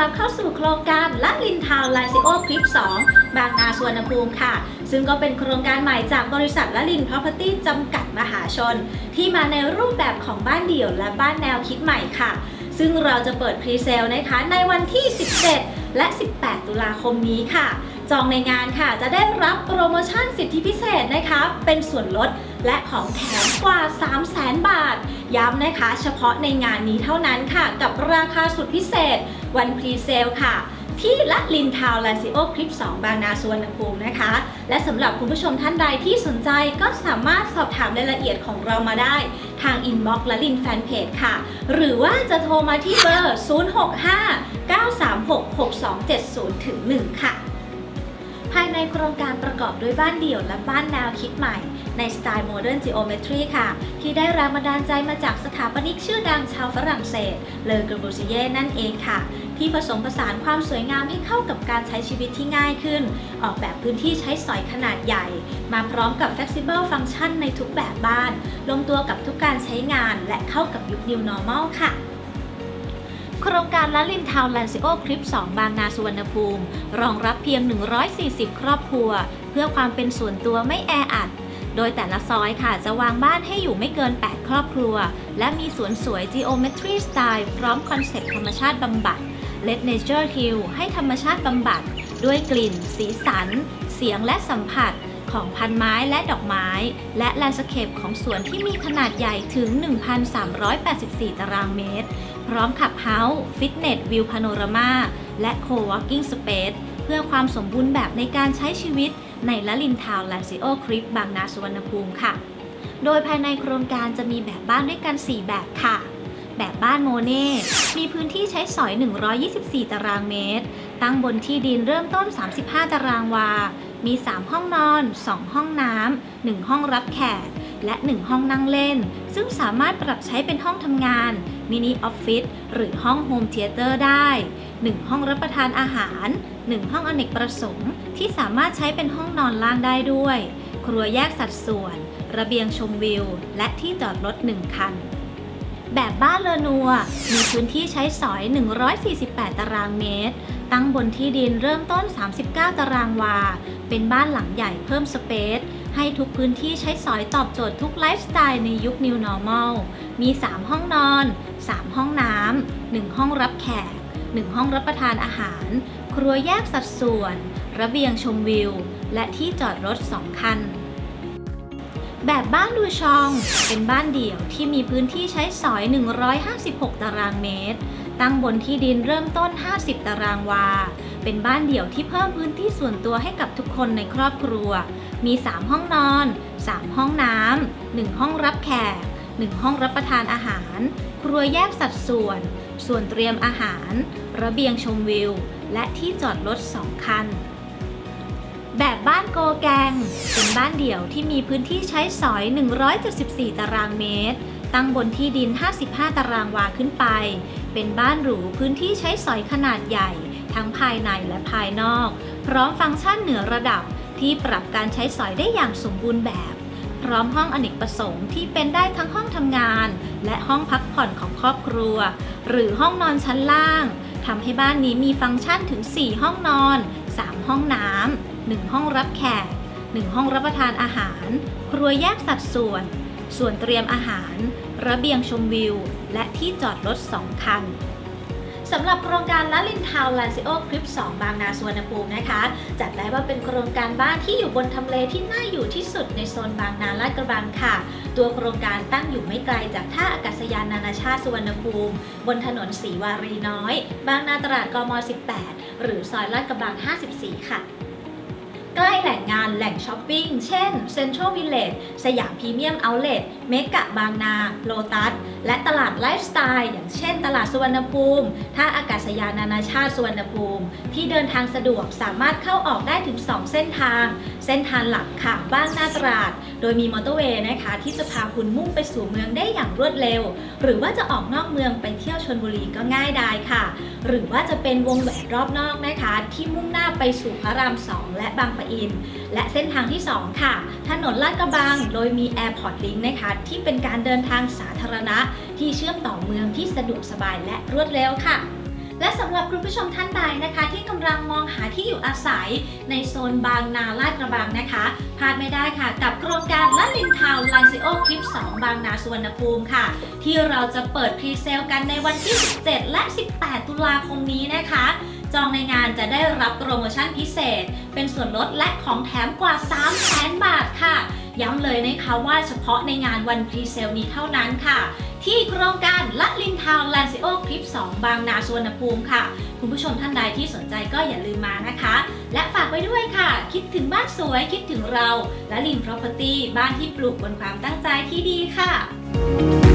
รับเข้าสู่โครงการละลินทาวไลซิโอคลิป 2 บางนาสวนภูมิค่ะ ซึ่งก็เป็นโครงการใหม่จากบริษัทละลินพาวเวอร์ตี้จำกัดมหาชน ที่มาในรูปแบบของบ้านเดี่ยวและบ้านแนวคิดใหม่ค่ะ ซึ่งเราจะเปิดพรีเซลนะคะในวันที่ 17 และ 18 ตุลาคมนี้ค่ะ จองในงานค่ะ จะได้รับโปรโมชั่นสิทธิพิเศษนะคะ เป็นส่วนลดและของแถมกว่า 300,000บาท ย้ำนะคะ เฉพาะในงานนี้เท่านั้นค่ะ กับราคาสุดพิเศษวันพรีเซลค่ะ ที่ละลินทาวแลนซิโอคลิป 2 บางนาสุวรรณภูมินะคะ และสำหรับคุณผู้ชมท่านใดที่สนใจก็สามารถสอบถามรายละเอียดของเรามาได้ ทางอินบ็อกซ์ละลินแฟนเพจค่ะ หรือว่าจะโทรมาที่เบอร์ 065 936 6270ถึง1ค่ะ ภายในโครงการประกอบด้วยบ้านเดี่ยวและบ้านแนวคิดใหม่ ในสไตล์โมเดิร์นจีโอเมตรีค่ะ ที่ได้แรงบันดาลใจมาจากสถาปนิกชื่อดังชาวฝรั่งเศสเลอกรบูซิเย่นั่นเองค่ะ ที่ผสมผสานความสวยงามให้เข้ากับการใช้ชีวิตที่ง่ายขึ้น ออกแบบพื้นที่ใช้สอยขนาดใหญ่ มาพร้อมกับ Flexible Function ในทุกแบบบ้าน ลงตัวกับทุกการใช้งานและเข้ากับยุค New Normal ค่ะ โครงการละลินทาวแลนซิโอคลิป 2 บางนาสุวรรณภูมิ รองรับเพียง 140 ครอบครัว เพื่อความเป็นส่วนตัวไม่แออัด โดยแต่ละซอยค่ะจะวางบ้านให้อยู่ไม่เกิน 8 ครอบครัว และมีสวนสวย Geometry Style พร้อมคอนเซ็ปต์ธรรมชาติบำบัด Let Nature Heal ให้ธรรมชาติบำบัด ด้วยกลิ่น สีสัน เสียงและสัมผัส ของพันไม้และดอกไม้ และแลนด์สเคปของสวนที่มีขนาดใหญ่ถึง 1,384 ตารางเมตร พร้อมขับเฮาส์ฟิตเนสวิวพาโนรามาและโค w ว r k กิ้งสเปซเพื่อความสมบูรณ์แบบในการใช้ชีวิตในละลินทาวแลนซิโอคริปบางนาสุวรรณภูมิค่ะ โดยภายในโครงการจะมีแบบบ้านด้วยกัน 4 แบบค่ะ แบบบ้านโมเน่ มีพื้นที่ใช้สอย 124 ตารางเมตร ตั้งบนที่ดินเริ่มต้น 35 ตารางวา มี 3 ห้องนอน 2 ห้องน้ำ 1 ห้องรับแขก และ 1 ห้องนั่งเล่น ซึ่งสามารถปรับใช้เป็นห้องทำงาน มินิออฟฟิศ หรือห้องโฮมเทเตอร์ได้ 1 ห้องรับประทานอาหาร 1 ห้องอเนกประสงค์ ที่สามารถใช้เป็นห้องนอนล่างได้ด้วย ครัวแยกสัดส่วน ระเบียงชมวิว และที่จอดรถ 1 คัน แบบบ้านเลนัว มีพื้นที่ใช้สอย 148 ตารางเมตร ตั้งบนที่ดินเริ่มต้น 39 ตารางวา เป็นบ้านหลังใหญ่เพิ่มสเปซ ให้ทุกพื้นที่ใช้สอยตอบโจทย์ทุกไลฟ์สไตล์ในยุค New Normal มี 3 ห้องนอน 3 ห้องน้ำ 1 ห้องรับแขก 1 ห้องรับประทานอาหาร ครัวแยกสัดส่วน ระเบียงชมวิว และที่จอดรถ 2 คัน แบบบ้านดูชอง เป็นบ้านเดี่ยวที่มีพื้นที่ใช้สอย 156 ตารางเมตร ตั้งบนที่ดินเริ่มต้น 50 ตารางวา เป็นบ้านเดี่ยวที่เพิ่มพื้นที่ส่วนตัวให้กับทุกคนในครอบครัว มี 3 ห้องนอน 3 ห้องน้ำ 1 ห้องรับแขก 1 ห้องรับประทานอาหาร ครัวแยกสัดส่วน ส่วนเตรียมอาหาร ระเบียงชมวิว และที่จอดรถ 2 คันแบบบ้าน โกแกง เป็นบ้านเดี่ยวที่มีพื้นที่ใช้สอย 174 ตารางเมตร ตั้งบนที่ดิน 55 ตารางวาขึ้นไป เป็นบ้านหรูพื้นที่ใช้สอยขนาดใหญ่ ทั้งภายในและภายนอก พร้อมฟังก์ชันเหนือระดับที่ปรับการใช้สอยได้อย่างสมบูรณ์แบบ พร้อมห้องอเนกประสงค์ที่เป็นได้ทั้งห้องทำงาน และห้องพักผ่อนของครอบครัว หรือห้องนอนชั้นล่างทำให้บ้านนี้มีฟังก์ชันถึง 4 ห้องนอน 3 ห้องน้ำ 1 ห้องรับแขก 1 ห้องรับประทานอาหาร ครัวแยกสัดส่วน ส่วนเตรียมอาหาร ระเบียงชมวิว และที่จอดรถ 2 คันสำหรับโครงการละลินทาวแลนซิโอคลิป 2 บางนาสวนภูมินะคะ จัดได้ว่าเป็นโครงการบ้านที่อยู่บนทำเลที่น่าอยู่ที่สุดในโซนบางนาลาดกระบังค่ะ ตัวโครงการตั้งอยู่ไม่ไกลจากท่าอากาศยานนานาชาติสุวรรณภูมิ บนถนนศรีวารีน้อย บางนาตราดกม 18 หรือซอยลาดกระบัง 54 ค่ะ ใกล้แหล่งงานแหล่งช้อปปิ้ง เช่นเซ็นทรัลวิลเลจสยามพรีเมียมเอาท์เลทเมกะบางนาโลตัส และตลาดไลฟ์สไตล์อย่างเช่น ตลาดสุวรรณภูมิท่าอากาศยานนานาชาติสุวรรณภูมิ ที่เดินทางสะดวกสามารถเข้าออกได้ถึง 2 เส้นทาง เส้นทางหลักค่ะบ้านนาตราด โดยมีมอเตอร์เวย์นะคะ ที่จะพาคุณมุ่งไปสู่เมืองได้อย่างรวดเร็ว หรือว่าจะออกนอกเมืองไปเที่ยวชนบุรีก็ง่ายดายค่ะ หรือว่าจะเป็นวงแหวนรอบนอกนะคะ ที่มุ่งหน้าไปสู่พระราม 2 และบางปะอิน และเส้นทางที่ 2 ค่ะ ถนนลาดกระบัง โดยมี Airport Link นะคะญที่เป็นการเดินทางสาธารณะ ที่เชื่อมต่อเมืองที่สะดวกสบายและรวดเร็วค่ะและสำหรับคุณผู้ชมท่านใดนะคะ ที่กำลังมองหาที่อยู่อาศัยในโซนบางนาลาดกระบังนะคะพลาดไม่ได้ค่ะ กับโครงการละลินทาวน์ลันซิโอคลิป 2 บางนาสุวรรณภูมิค่ะ ที่เราจะเปิดพรีเซลกันในวันที่ 17 และ 18 ตุลาคมนี้นะคะ จองในงานจะได้รับโปรโมชั่นพิเศษ เป็นส่วนลดและของแถมกว่า 3 0 0แสนบาทค่ะ ย้ำเลยนะคะว่าเฉพาะในงานวันพรีเซลนี้เท่านั้นค่ะ ที่โครงการละลินทาวน์แลนซิโอคลิป 2 บางนาสวนภูมิค่ะ คุณผู้ชมท่านใดที่สนใจก็อย่าลืมมานะคะ และฝากไว้ด้วยค่ะ คิดถึงบ้านสวยคิดถึงเราและลิน Property บ้านที่ปลูกบนความตั้งใจที่ดีค่ะ